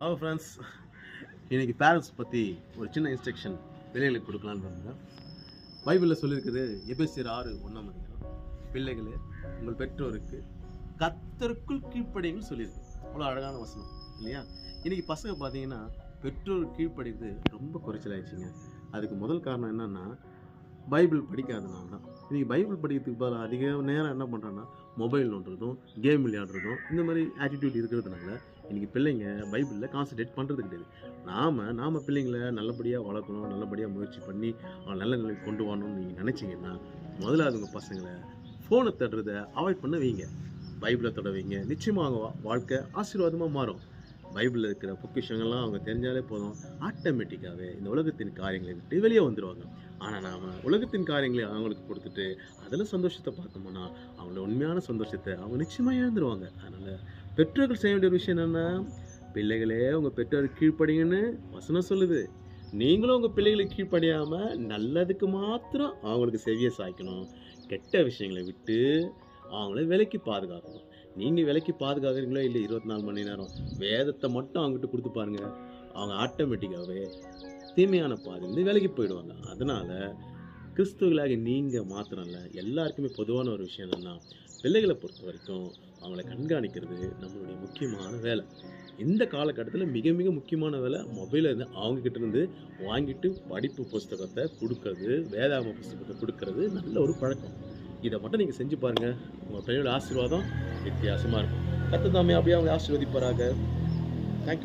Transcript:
Hello friends இன்றைக்கி parents பற்றி ஒரு சின்ன இன்ஸ்ட்ரக்ஷன் பிள்ளைகளுக்கு கொடுக்கலான்னு பாருங்க பைபிளில் சொல்லியிருக்குது எபேசியர் ஆறு ஒன்றாம் அதிகாரம். பிள்ளைகளே உங்கள் பெற்றோருக்கு கத்தருக்குள் கீழ்ப்படைகள் சொல்லியிருக்கு. அவ்வளோ அழகான வசனம் இல்லையா? இன்னைக்கு பசங்க பார்த்தீங்கன்னா பெற்றோர் கீழ்ப்படிறது ரொம்ப குறைச்சலாயிடுச்சுங்க. அதுக்கு முதல் காரணம் என்னென்னா பைபிள் படிக்காதனால தான் இன்றைக்கி பைபிள் படிக்கிறதுக்கு பதிலாக அதிக நேரம் என்ன பண்ணுறாங்கன்னா மொபைல் நோண்டுறதும் கேம் விளையாடுறதும் இந்த மாதிரி ஆட்டிடியூட் இருக்கிறதுனால இன்றைக்கி பிள்ளைங்க பைபிளில் கான்சன்ட்ரேட் பண்ணுறது கிடையாது. நாம் நாம் பிள்ளைங்களை நல்லபடியாக வளர்க்கணும் நல்லபடியாக முயற்சி பண்ணி அவன் நல்ல நிலைக்கு கொண்டு வரணும்னு நீங்கள் நினச்சிங்கன்னா முதல்ல அதுங்க பசங்களை ஃபோனை தடுறதை அவாய்ட் பண்ண வைங்க. பைபிளை தொட வைங்க. நிச்சயமாக அவங்க வா- வாழ்க்கை ஆசீர்வாதமாக மாறும். பைபிளில் இருக்கிற பொக்கிஷங்கள்லாம் அவங்க தெரிஞ்சாலே போதும். ஆட்டோமேட்டிக்காகவே இந்த உலகத்தின் காரியங்களை விட்டு வெளியே வந்துடுவாங்க ஆனால் நாம் உலகத்தின் காரியங்களை அவங்களுக்கு கொடுத்துட்டு அதில் சந்தோஷத்தை பார்த்தோம்னா அவங்களோட உண்மையான சந்தோஷத்தை அவங்க நிச்சயமாக இழந்துருவாங்க. அதனால் பெற்றோர்கள் செய்ய வேண்டிய ஒரு விஷயம் என்னென்னா பிள்ளைகளே உங்கள் பெற்றோர் கீழ்ப்படிங்கன்னு வசனம் சொல்லுது. நீங்களும் உங்கள் பிள்ளைகளுக்கு கீழ்ப்படியாமல் நல்லதுக்கு மாத்திரம் அவங்களுக்கு செவிய சாய்க்கணும். கெட்ட விஷயங்களை விட்டு அவங்கள விலைக்கு பாதுகாக்கணும். நீங்கள் விலைக்கு பாதுகாக்கிறீங்களோ இல்லை இருபத்தி நாலு மணி நேரம் வேதத்தை மட்டும் அவங்ககிட்ட கொடுத்து பாருங்க. அவங்க ஆட்டோமேட்டிக்காகவே தீமையான பாதிந்து விலகி போயிடுவாங்க. அதனால் கிறிஸ்துவர்களாக நீங்கள் மாத்திரம் இல்லை எல்லாருக்குமே பொதுவான ஒரு விஷயம் என்னென்னா பிள்ளைகளை பொறுத்த வரைக்கும் அவங்கள கண்காணிக்கிறது நம்மளுடைய முக்கியமான வேலை. இந்த காலகட்டத்தில் மிக மிக முக்கியமான வேலை மொபைலில் இருந்து அவங்கக்கிட்ட இருந்து வாங்கிட்டு படிப்பு புஸ்தகத்தை கொடுக்கறது வேதாம புஸ்தகத்தை கொடுக்கறது நல்ல ஒரு பழக்கம். இதை மட்டும் நீங்கள் செஞ்சு பாருங்கள் உங்கள் பிள்ளையோட ஆசீர்வாதம் வித்தியாசமாக இருக்கும். கத்து தாமே அப்படியே அவங்க ஆசீர்வதிப்பாராக. தேங்க்யூ